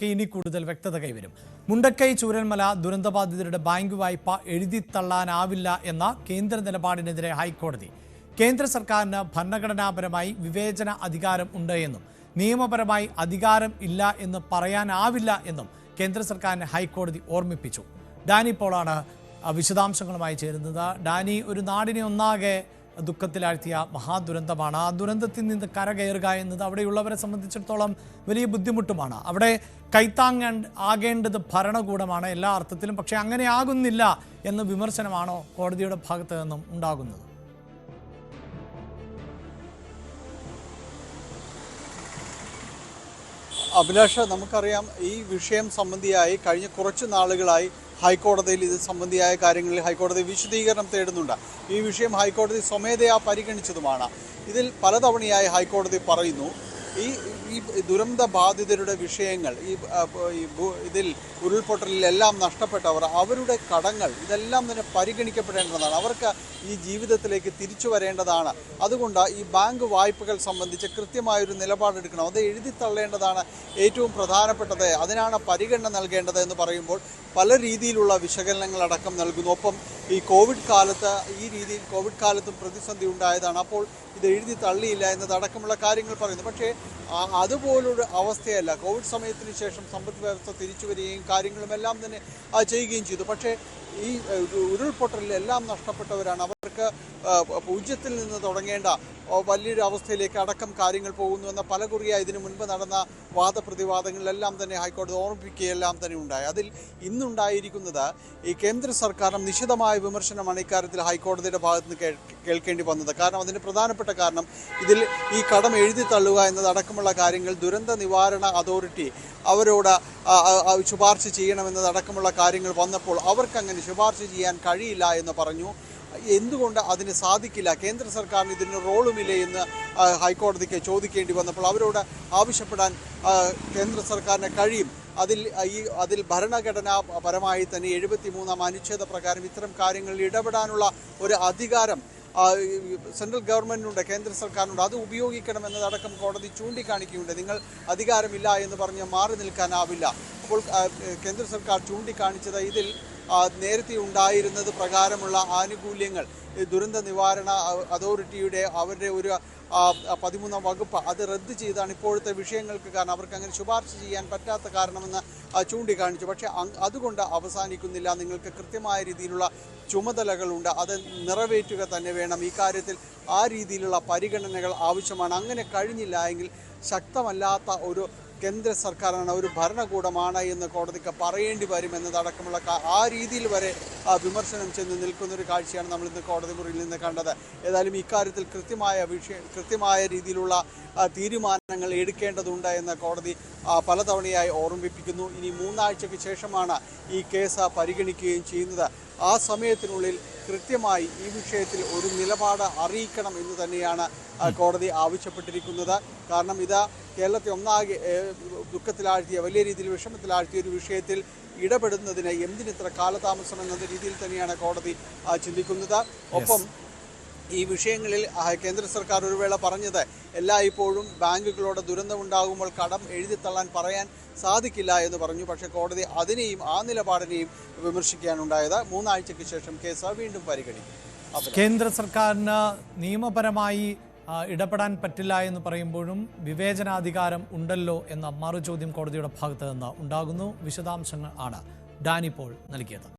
കാര്യങ്ങളിലൊക്കെ ഇനി കൂടുതൽ വ്യക്തത കൈവരും. മുണ്ടക്കൈ ചൂരൽമല ദുരന്തബാധിതരുടെ ബാങ്ക് വായ്പ എഴുതിത്തള്ളാനാവില്ല എന്ന കേന്ദ്ര നിലപാടിനെതിരെ ഹൈക്കോടതി. കേന്ദ്ര സർക്കാരിന് ഭരണഘടനാപരമായി വിവേചന അധികാരം ഉണ്ട് എന്നും നിയമപരമായി അധികാരം ഇല്ല എന്ന് പറയാനാവില്ല എന്നും കേന്ദ്ര സർക്കാരിനെ ഹൈക്കോടതി ഓർമ്മിപ്പിച്ചു. ഡാനി പോളാണ് വിശദാംശങ്ങളുമായി ചേരുന്നത്. ഡാനി ഒരു നാടിനെ ഒന്നാകെ ദുഃഖത്തിലാഴ്ത്തിയ മഹാദുരന്തമാണ്. ആ ദുരന്തത്തിൽ നിന്ന് കരകയറുക എന്നത് അവിടെയുള്ളവരെ സംബന്ധിച്ചിടത്തോളം വലിയ ബുദ്ധിമുട്ടുമാണ്. അവിടെ കൈത്താങ്ങ ആകേണ്ടത് ഭരണകൂടമാണ് എല്ലാ അർത്ഥത്തിലും പക്ഷേ അങ്ങനെ ആകുന്നില്ല എന്ന വിമർശനമാണോ കോടതിയുടെ ഭാഗത്തു നിന്നും ഉണ്ടാകുന്നത്? അഭിലാഷ് നമുക്കറിയാം ഈ വിഷയം സംബന്ധിയായി കഴിഞ്ഞ കുറച്ച് നാളുകളായി ഹൈക്കോടതിയിൽ ഇത് സംബന്ധിയായ കാര്യങ്ങളിൽ ഹൈക്കോടതി വിശദീകരണം തേടുന്നുണ്ട്. ഈ വിഷയം ഹൈക്കോടതി സ്വമേധയാ പരിഗണിച്ചതുമാണ്. ഇതിൽ പലതവണയായി ഹൈക്കോടതി പറയുന്നു ഈ ഈ ദുരന്ത ബാധിതരുടെ വിഷയങ്ങൾ ഈ ഇതിൽ ഉരുൾപൊട്ടലിൽ എല്ലാം നഷ്ടപ്പെട്ടവർ അവരുടെ കടങ്ങൾ ഇതെല്ലാം തന്നെ പരിഗണിക്കപ്പെടേണ്ടതാണ്. അവർക്ക് ഈ ജീവിതത്തിലേക്ക് തിരിച്ചു വരേണ്ടതാണ്. അതുകൊണ്ട് ഈ ബാങ്ക് വായ്പകൾ സംബന്ധിച്ച് കൃത്യമായൊരു നിലപാടെടുക്കണം. അത് എഴുതി തള്ളേണ്ടതാണ് ഏറ്റവും പ്രധാനപ്പെട്ടത്. അതിനാണ് പരിഗണന നൽകേണ്ടത് എന്ന് പറയുമ്പോൾ പല രീതിയിലുള്ള വിശകലനങ്ങളടക്കം നൽകുന്നു. ഒപ്പം ഈ കോവിഡ് കാലത്ത് ഈ രീതിയിൽ കോവിഡ് കാലത്തും പ്രതിസന്ധി ഉണ്ടായതാണ്. അപ്പോൾ ഇത് എഴുതി തള്ളിയില്ല എന്നതടക്കമുള്ള കാര്യങ്ങൾ പറയുന്നു. പക്ഷേ അതുപോലൊരു അവസ്ഥയല്ല. കോവിഡ് സമയത്തിന് ശേഷം സമ്പദ് വ്യവസ്ഥ തിരിച്ചു വരികയും കാര്യങ്ങളുമെല്ലാം തന്നെ ചെയ്യുകയും ചെയ്തു. പക്ഷേ ഈ ഉരുൾപൊട്ടലിൽ എല്ലാം നഷ്ടപ്പെട്ടവരാണ് അവർക്ക് പൂജ്യത്തിൽ നിന്ന് തുടങ്ങേണ്ട വലിയൊരു അവസ്ഥയിലേക്ക് അടക്കം കാര്യങ്ങൾ പോകുന്നു എന്ന പല കുറിയ ഇതിനു മുൻപ് നടന്ന വാദപ്രതിവാദങ്ങളിലെല്ലാം തന്നെ ഹൈക്കോടതി ഓർമ്മിപ്പിക്കുകയെല്ലാം തന്നെ ഉണ്ടായി. അതിൽ ഇന്നുണ്ടായിരിക്കുന്നത് ഈ കേന്ദ്ര സർക്കാരും നിശിതമായ വിമർശനമാണ് ഇക്കാര്യത്തിൽ ഹൈക്കോടതിയുടെ ഭാഗത്ത് നിന്ന് കേൾക്കേണ്ടി വന്നത്. കാരണം അതിന് പ്രധാനപ്പെട്ട കാരണം ഇതിൽ ഈ കടം എഴുതി തള്ളുക എന്നതടക്കമുള്ള കാര്യങ്ങൾ ദുരന്ത നിവാരണ അതോറിറ്റി അവരോട് ശുപാർശ ചെയ്യണമെന്നതടക്കമുള്ള കാര്യങ്ങൾ വന്നപ്പോൾ അവർക്കങ്ങനെ ശുപാർശ ചെയ്യാൻ കഴിയില്ല എന്ന് പറഞ്ഞു. എന്തുകൊണ്ട് അതിന് സാധിക്കില്ല? കേന്ദ്ര സർക്കാരിന് ഇതിന് റോളുമില്ലേ എന്ന് ഹൈക്കോടതിക്ക് ചോദിക്കേണ്ടി വന്നപ്പോൾ അവരോട് ആവശ്യപ്പെടാൻ കേന്ദ്ര സർക്കാരിന് കഴിയും. അതിൽ ഈ അതിൽ ഭരണഘടനാപരമായി തന്നെ എഴുപത്തി മൂന്നാം അനുച്ഛേദ പ്രകാരം ഇത്തരം കാര്യങ്ങളിൽ ഇടപെടാനുള്ള ഒരു അധികാരം സെൻട്രൽ ഗവൺമെന്റിനുണ്ട് കേന്ദ്ര സർക്കാരിനുണ്ട്. അത് ഉപയോഗിക്കണമെന്നതടക്കം കോടതി ചൂണ്ടിക്കാണിക്കുകയുണ്ട് നിങ്ങൾ അധികാരമില്ല എന്ന് പറഞ്ഞ് മാറി നിൽക്കാനാവില്ല. അപ്പോൾ കേന്ദ്ര സർക്കാർ ചൂണ്ടിക്കാണിച്ചത് ഇതിൽ നേരത്തെ ഉണ്ടായിരുന്നത് പ്രകാരമുള്ള ആനുകൂല്യങ്ങൾ ദുരന്ത നിവാരണ അതോറിറ്റിയുടെ അവരുടെ ഒരു പതിമൂന്നാം വകുപ്പ് അത് റദ്ദ് ചെയ്താണ് ഇപ്പോഴത്തെ വിഷയങ്ങൾക്ക് കാരണം. അവർക്ക് അങ്ങനെ ശുപാർശ ചെയ്യാൻ പറ്റാത്ത കാരണമെന്ന് ചൂണ്ടിക്കാണിച്ചു. പക്ഷേ അതുകൊണ്ട് അവസാനിക്കുന്നില്ല. നിങ്ങൾക്ക് കൃത്യമായ രീതിയിലുള്ള ചുമതലകളുണ്ട്. അത് നിറവേറ്റുക തന്നെ വേണം. ഈ കാര്യത്തിൽ ആ രീതിയിലുള്ള പരിഗണനകൾ ആവശ്യമാണ്. അങ്ങനെ കഴിഞ്ഞില്ല എങ്കിൽ ശക്തമല്ലാത്ത ഒരു കേന്ദ്ര സർക്കാരാണ് ഒരു ഭരണകൂടമാണ് എന്ന് കോടതിക്ക് പറയേണ്ടി വരും എന്നതടക്കമുള്ള ആ രീതിയിൽ വരെ വിമർശനം ചെന്ന് നിൽക്കുന്ന ഒരു കാഴ്ചയാണ് നമ്മൾ ഇന്ന് കോടതി മുറിയിൽ നിന്ന് കണ്ടത്. ഏതായാലും ഇക്കാര്യത്തിൽ കൃത്യമായ വിഷയം കൃത്യമായ രീതിയിലുള്ള തീരുമാനങ്ങൾ എടുക്കേണ്ടതുണ്ട് എന്ന് കോടതി പലതവണയായി ഓർമ്മിപ്പിക്കുന്നു. ഇനി മൂന്നാഴ്ചയ്ക്ക് ശേഷമാണ് ഈ കേസ് പരിഗണിക്കുകയും ചെയ്യുന്നത്. ആ സമയത്തിനുള്ളിൽ കൃത്യമായി ഈ വിഷയത്തിൽ ഒരു നിലപാട് അറിയിക്കണം എന്ന് തന്നെയാണ് കോടതി ആവശ്യപ്പെട്ടിരിക്കുന്നത്. കാരണം ഇത് കേരളത്തെ ഒന്നാകെ ദുഃഖത്തിലാഴ്ത്തിയ വലിയ രീതിയിൽ വിഷമത്തിലാഴ്ത്തിയ ഒരു വിഷയത്തിൽ ഇടപെടുന്നതിന് എന്തിനിത്ര കാലതാമസം എന്ന രീതിയിൽ തന്നെയാണ് കോടതി ചിന്തിക്കുന്നത്. ഒപ്പം ഈ വിഷയങ്ങളിൽ കേന്ദ്ര സർക്കാർ ഒരു വേള പറഞ്ഞത് എല്ലായ്പ്പോഴും ബാങ്കുകളോട് ദുരന്തമുണ്ടാകുമ്പോൾ കടം എഴുതിത്തള്ളാൻ പറയാൻ സാധിക്കില്ല എന്ന് പറഞ്ഞു. പക്ഷേ കോടതി അതിനെയും ആ നിലപാടിനെയും വിമർശിക്കാനുണ്ടായത് മൂന്നാഴ്ചയ്ക്ക് ശേഷം കേസ് വീണ്ടും പരിഗണിക്കും. കേന്ദ്ര സർക്കാരിന് നിയമപരമായി ഇടപെടാൻ പറ്റില്ല എന്ന് പറയുമ്പോഴും വിവേചനാധികാരം ഉണ്ടല്ലോ എന്ന മറുചോദ്യം കോടതിയുടെ ഭാഗത്ത് നിന്ന് ഉണ്ടാകുന്നു. വിശദാംശങ്ങൾ ആണ് ഡാനിപ്പോൾ പോൾ നൽകിയത്.